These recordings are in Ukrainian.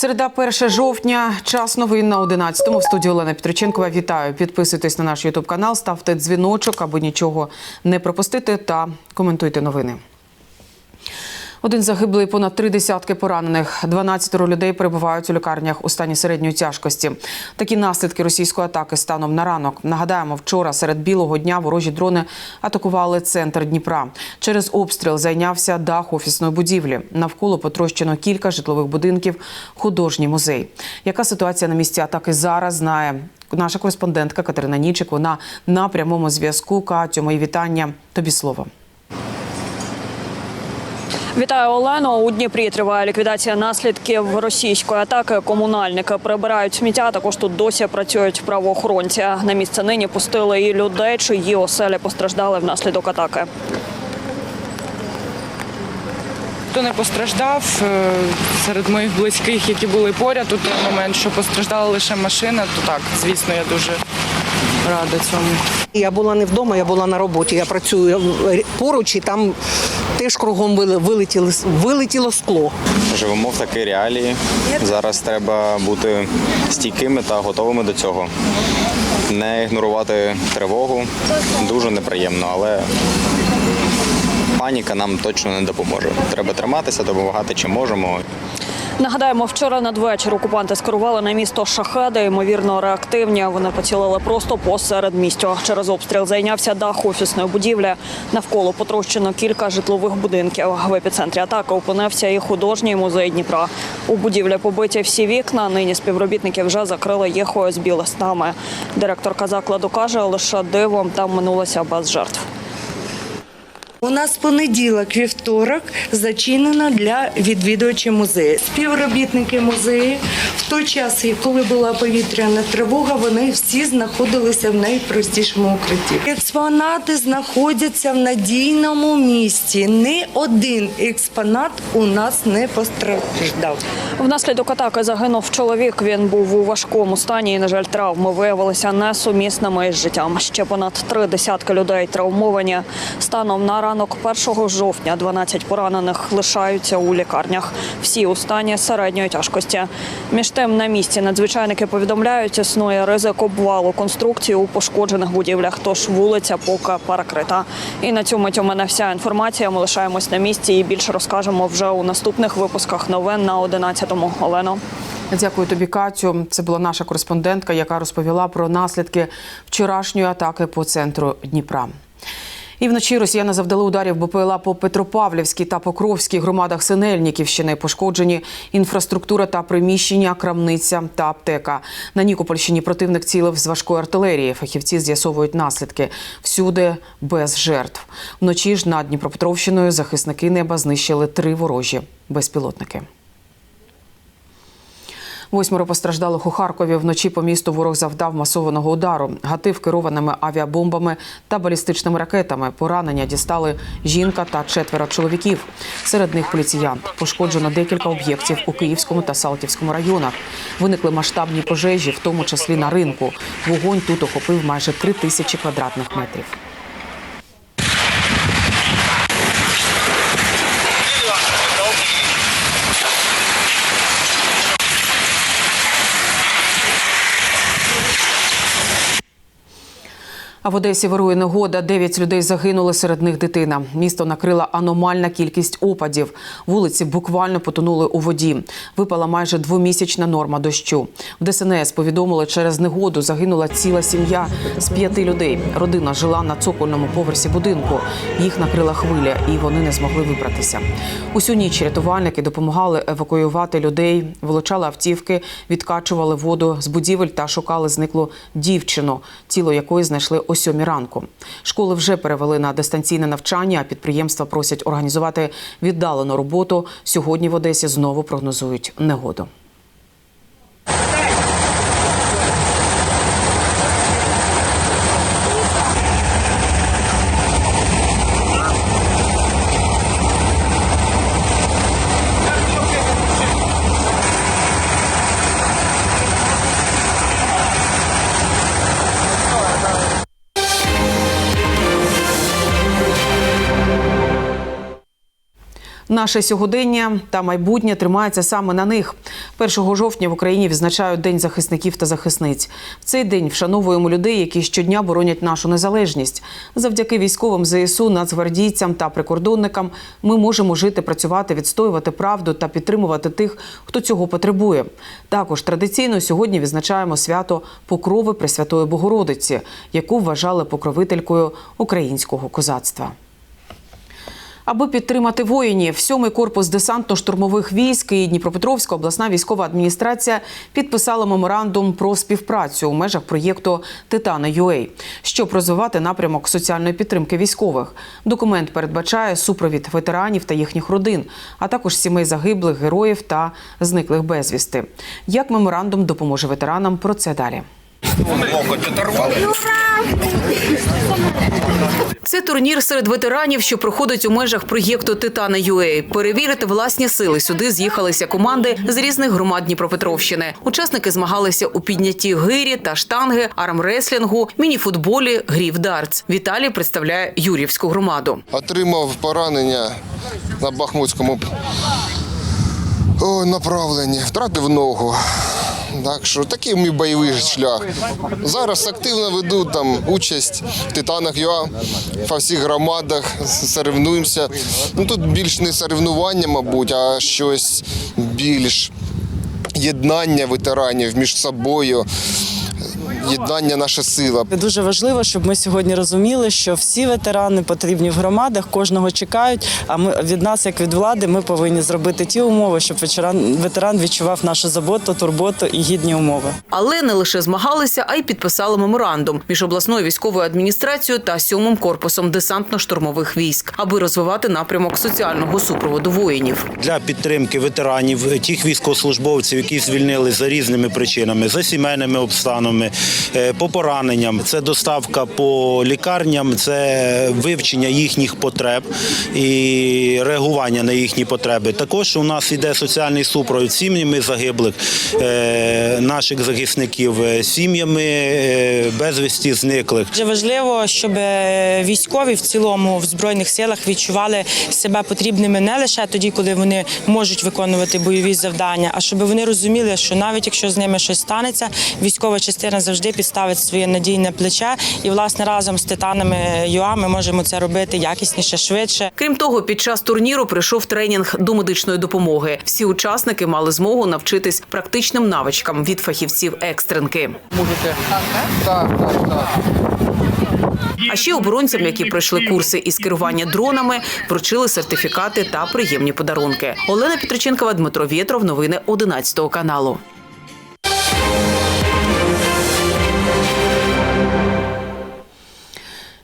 Середа 1 жовтня. Час новин на 11-му. В студії Олена Петриченкова. Вітаю. Підписуйтесь на наш Ютуб канал, ставте дзвіночок, аби нічого не пропустити, та коментуйте новини. Один загиблий, понад три десятки поранених. 12 людей перебувають у лікарнях у стані середньої тяжкості. Такі наслідки російської атаки станом на ранок. Нагадаємо, вчора серед білого дня ворожі дрони атакували центр Дніпра. Через обстріл зайнявся дах офісної будівлі. Навколо потрощено кілька житлових будинків, художній музей. Яка ситуація на місці атаки зараз знає наша кореспондентка Катерина Нічик. Вона на прямому зв'язку. Катю, мої вітання. Тобі слово. Вітаю Олено. У Дніпрі триває ліквідація наслідків російської атаки. Комунальники прибирають сміття. Також тут досі працюють правоохоронці. На місце нині пустили і людей, чиї оселі постраждали внаслідок атаки. Хто не постраждав е, серед моїх близьких, які були поряд у той момент, що постраждала лише машина, то так, звісно, я дуже рада цьому. Я була не вдома, я була на роботі. Я працюю поруч і там теж кругом вилетіло, вилетіло скло. Живемо в такій реалії. Зараз треба бути стійкими та готовими до цього. Не ігнорувати тривогу. Дуже неприємно, але паніка нам точно не допоможе. Треба триматися, допомагати чи можемо. Нагадаємо, вчора надвечір окупанти скерували на місто шахеди. Ймовірно, реактивні. Вони поцілили просто посеред містя. Через обстріл зайнявся дах офісної будівлі. Навколо потрощено кілька житлових будинків. В епіцентрі атаки опинився і художній музей Дніпра. У будівлі побиті всі вікна. Нині співробітники вже закрили їх ОСБ листами. Директорка закладу каже, лише дивом там минулося без жертв. У нас понеділок, вівторок зачинено для відвідувачів музею. Співробітники музею в той час, коли була повітряна тривога, вони всі знаходилися в найпростішому укритті. Експонати знаходяться в надійному місці. Ні один експонат у нас не постраждав. Внаслідок атаки загинув чоловік. Він був у важкому стані. і, На жаль, травми виявилися несумісними із життям. Ще понад три десятки людей травмовані. Станом на ранок 1 жовтня 12 поранених лишаються у лікарнях. Всі у стані середньої тяжкості. Між тим на місці надзвичайники повідомляють, існує ризик обвалу конструкції у пошкоджених будівлях. Тож вулиця поки перекрита. І на цьому у мене вся інформація. Ми лишаємось на місці і більше розкажемо вже у наступних випусках новин на 11-му. Олено. Дякую тобі, Катю. Це була наша кореспондентка, яка розповіла про наслідки вчорашньої атаки по центру Дніпра. І вночі росіяни завдали ударів БПЛА по Петропавлівській та Покровській громадах Синельниківщини. Пошкоджені інфраструктура та приміщення, крамниця та аптека. На Нікопольщині противник цілив з важкої артилерії. Фахівці з'ясовують наслідки. Всюди без жертв. Вночі ж над Дніпропетровщиною захисники неба знищили три ворожі безпілотники. Восьмеро постраждалих у Харкові. Вночі по місту ворог завдав масованого удару. Гатив керованими авіабомбами та балістичними ракетами. Поранення дістали жінка та четверо чоловіків. Серед них поліціянт. Пошкоджено декілька об'єктів у Київському та Салтівському районах. Виникли масштабні пожежі, в тому числі на ринку. Вогонь тут охопив майже три тисячі квадратних метрів. А в Одесі вирує негода. Дев'ять людей загинули, серед них дитина. Місто накрила аномальна кількість опадів. Вулиці буквально потонули у воді. Випала майже двомісячна норма дощу. В ДСНС повідомили, через негоду загинула ціла сім'я з п'яти людей. Родина жила на цокольному поверсі будинку. Їх накрила хвиля, і вони не змогли вибратися. Усю ніч рятувальники допомагали евакуювати людей, вилучали автівки, відкачували воду з будівель та шукали зниклу дівчину, тіло якої знайшли о 7 ранку. Школи вже перевели на дистанційне навчання. а Підприємства просять організувати віддалену роботу. Сьогодні в Одесі знову прогнозують негоду. Наше сьогодення та майбутнє тримається саме на них. 1 жовтня в Україні відзначають День захисників та захисниць. В цей день вшановуємо людей, які щодня боронять нашу незалежність. Завдяки військовим ЗСУ, нацгвардійцям та прикордонникам ми можемо жити, працювати, відстоювати правду та підтримувати тих, хто цього потребує. Також традиційно сьогодні відзначаємо свято Покрови Пресвятої Богородиці, яку вважали покровителькою українського козацтва. Аби підтримати воїнів, сьомий корпус десантно-штурмових військ і Дніпропетровська обласна військова адміністрація підписала меморандум про співпрацю у межах проєкту Титана UA, щоб розвивати напрямок соціальної підтримки військових. Документ передбачає супровід ветеранів та їхніх родин, а також сімей загиблих героїв та зниклих безвісти. Як меморандум допоможе ветеранам? Про це далі. Це турнір серед ветеранів, що проходить у межах проєкту Титана UA. Перевірити власні сили. Сюди з'їхалися команди з різних громад Дніпропетровщини. Учасники змагалися у піднятті гирі та штанги, армреслінгу, мініфутболі, грі в дартс. Віталій представляє Юрівську громаду. Отримав поранення на Бахмутському направленні, втратив ногу. Так що такий мій бойовий шлях. Зараз активно веду там участь в Титанах ЮА по всіх громадах, соревнуємося. Ну тут більш не соревнування, мабуть, а щось більш єднання ветеранів між собою. Єднання наша сила. Дуже важливо, щоб ми сьогодні розуміли, що всі ветерани потрібні в громадах, кожного чекають. А ми від нас, як від влади, ми повинні зробити ті умови, щоб ветеран, ветеран відчував нашу заботу, турботу і гідні умови. Але не лише змагалися, а й підписали меморандум між обласною військовою адміністрацією та сьомим корпусом десантно-штурмових військ, аби розвивати напрямок соціального супроводу воїнів. для підтримки ветеранів, тих військовослужбовців, які звільнили за різними причинами, за сімейними обставинами, е, по пораненням. Це доставка по лікарням, це вивчення їхніх потреб і реагування на їхні потреби. Також у нас йде соціальний супровід сім'ями загиблих, е, наших захисників, е, сім'ями е, безвісті зниклих. Дуже важливо, щоб е, військові в цілому в збройних силах відчували себе потрібними не лише тоді, коли вони можуть виконувати бойові завдання, а щоб вони розуміли, що навіть якщо з ними щось станеться, військова частина завжди підставить своє надійне плече. І власне разом з титанами ЮА ми можемо це робити якісніше, швидше. Крім того, під час турніру прийшов тренінг до медичної допомоги. Всі учасники мали змогу навчитись практичним навичкам від фахівців екстренки. А ще оборонцям, які пройшли курси із керування дронами, вручили сертифікати та приємні подарунки. Олена Петриченкова, Дмитро Вєтров. Новини 11 каналу.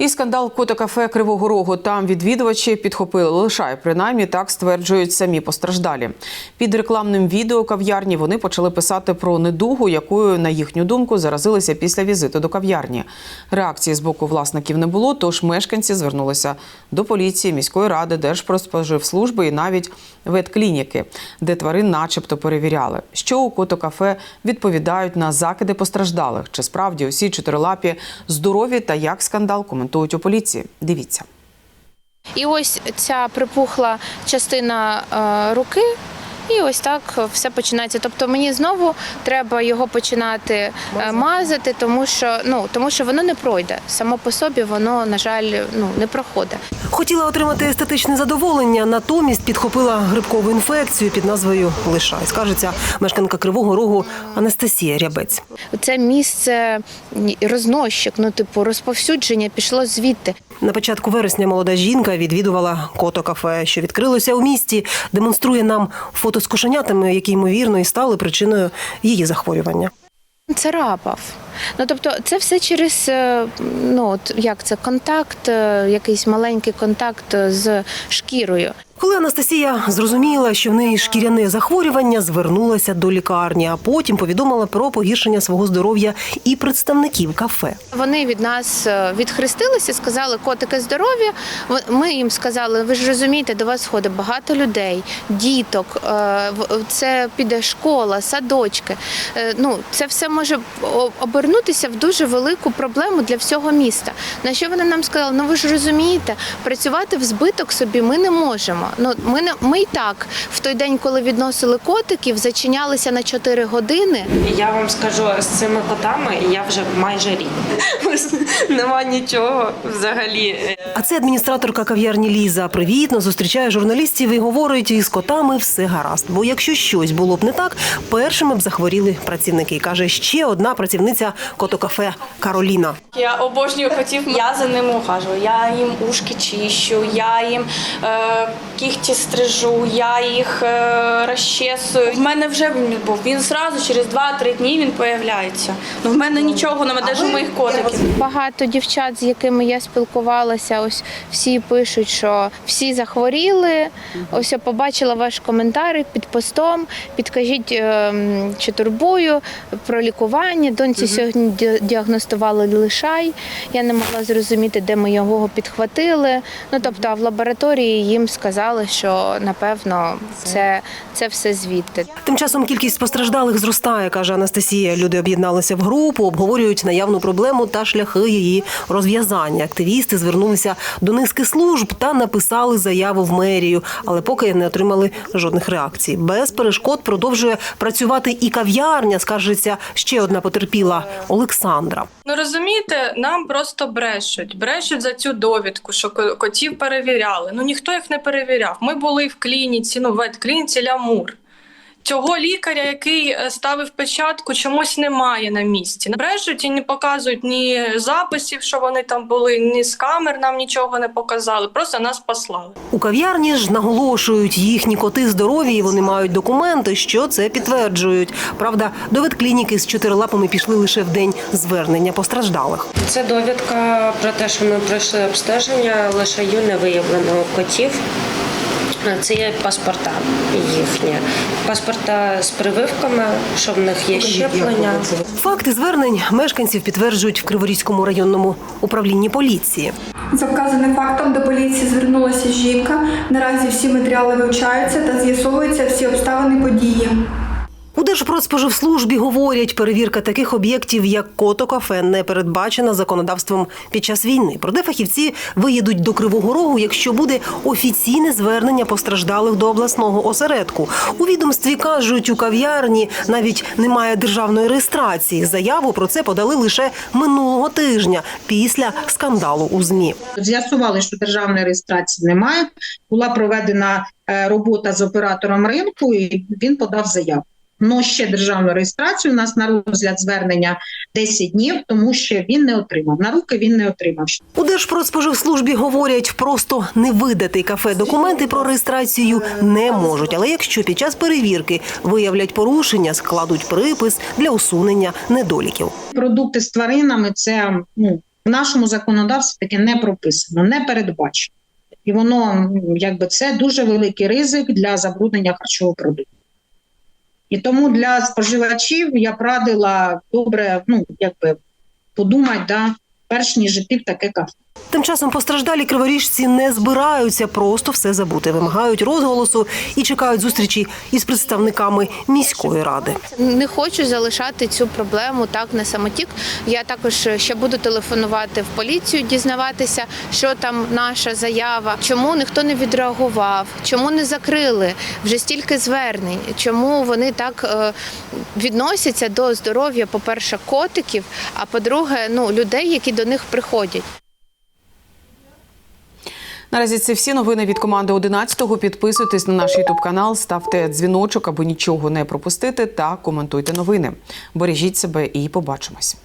І скандал кота кафе Кривого Рогу. Там відвідувачі підхопили лишай. Принаймні так стверджують самі постраждалі. Під рекламним відео кав'ярні вони почали писати про недугу, якою, на їхню думку, заразилися після візиту до кав'ярні. Реакції з боку власників не було, тож мешканці звернулися до поліції, міської ради, Держпродспоживслужби і навіть ветклініки, де тварин, начебто, перевіряли. Що у котокафе відповідають на закиди постраждалих? Чи справді усі чотирилапі здорові та як скандал коментують у поліції? Дивіться. І ось ця припухла частина е, руки. І ось так все починається. Тобто мені знову треба його починати е, мазати, тому що ну тому що воно не пройде. Само по собі воно, на жаль, ну не проходить. Хотіла отримати естетичне задоволення, натомість підхопила грибкову інфекцію під назвою Лишай. Скажеться мешканка Кривого Рогу Анастасія Рябець. Це місце рознощик, ну типу розповсюдження пішло звідти. На початку вересня молода жінка відвідувала кото кафе, що відкрилося у місті, демонструє нам фото з кошенятами, які ймовірно і стали причиною її захворювання. Царапав. Ну тобто, це все через е, ну от як це контакт, е, якийсь маленький контакт з шкірою. Коли Анастасія зрозуміла, що в неї шкіряне захворювання, звернулася до лікарні, а потім повідомила про погіршення свого здоров'я і представників кафе. Вони від нас е, відхрестилися, сказали, котики здорові. В- Ми їм сказали, ви ж розумієте, до вас ходить багато людей, діток, е, це піде школа, садочки. Е, Ну, це все може обернутися в дуже велику проблему для всього міста. На що вони нам сказали? Ну ви ж розумієте, працювати в збиток собі ми не можемо. Ну ми не ми й так в той день, коли відносили котиків, зачинялися на 4 години. Я вам скажу, з цими котами я вже майже рік. Нема нічого взагалі. А це адміністраторка кав'ярні Ліза. Привітно зустрічає журналістів і говорить, із котами все гаразд. Бо якщо щось було б не так, першими б захворіли працівники. каже ще одна працівниця котокафе Кароліна. Я обожнюю котів. Я за ними ухажую. Я їм ушки чищу, я їм е, кігті стрижу, я їх е, розчесую. В мене вже він був. Він зразу через 2-3 дні він появляється. Ну в мене нічого немає, навіть у моїх котиків. Багато дівчат, з якими я спілкувалася, ось всі пишуть, що всі захворіли. Ось я побачила ваш коментар під постом. Підкажіть, ем, чи турбую про лікування. Доньці сьогодні діагностували лишай. Я не могла зрозуміти, де ми його підхватили. Ну тобто, а в лабораторії їм сказали, що напевно це, це все звідти. Тим часом кількість постраждалих зростає, каже Анастасія. Люди об'єдналися в групу, обговорюють наявну проблему та шляхи її розв'язання. Активісти звернулися до низки служб та написали заяву в мерію, але поки не отримали жодних реакцій. Без перешкод продовжує працювати і кав'ярня. Скаржиться ще одна потерпіла Олександра. Ну розумієте, нам просто брешуть. Брешуть за цю довідку, що котів перевіряли. Ну ніхто їх не перевіряв. Ми були в клініці, ну в ветклініці Лямур. Цього лікаря, який е, ставив печатку, чомусь немає на місці. Брешуть і не показують ні записів, що вони там були, ні з камер нам нічого не показали. Просто нас послали. У кав'ярні ж наголошують, їхні коти здорові, і вони мають документи, що це підтверджують. Правда, до ветклініки з чотирилапами пішли лише в день звернення постраждалих. Це довідка про те, що ми пройшли обстеження лишаю не виявлено котів. Це є паспорта їхні. Паспорта з прививками, що в них є щеплення. Факти звернень мешканців підтверджують в Криворізькому районному управлінні поліції. За вказаним фактом до поліції звернулася жінка. Наразі всі матеріали вивчаються та з'ясовуються всі обставини події. У Держпродспоживслужбі говорять, перевірка таких об'єктів, як кото-кафе, не передбачена законодавством під час війни. Проте фахівці виїдуть до Кривого Рогу, якщо буде офіційне звернення постраждалих до обласного осередку. У відомстві кажуть, у кав'ярні навіть немає державної реєстрації. Заяву про це подали лише минулого тижня після скандалу у змі. З'ясували, що державної реєстрації немає. Була проведена е, робота з оператором ринку, і він подав заяву. Но ще державну реєстрацію у нас на розгляд звернення 10 днів, тому що він не отримав. На руки він не отримав. У Держпродспоживслужбі говорять, просто не видати кафе документи про реєстрацію не можуть. Але якщо під час перевірки виявлять порушення, складуть припис для усунення недоліків. Продукти з тваринами це ну, в нашому законодавстві таке не прописано, не передбачено. І воно якби це дуже великий ризик для забруднення харчового продукту. І тому для споживачів я б радила добре, ну якби подумати, да, перш ніж іти в таке кафе. Тим часом постраждалі криворіжці не збираються просто все забути, вимагають розголосу і чекають зустрічі із представниками міської ради. Не хочу залишати цю проблему так на самотік. Я також ще буду телефонувати в поліцію, дізнаватися, що там наша заява, чому ніхто не відреагував, чому не закрили вже стільки звернень, чому вони так е, відносяться до здоров'я, по-перше, котиків, а по-друге, ну людей, які до них приходять. Наразі це всі новини від команди 11-го. Підписуйтесь на наш ютуб канал, ставте дзвіночок, аби нічого не пропустити, та коментуйте новини. Бережіть себе і побачимось.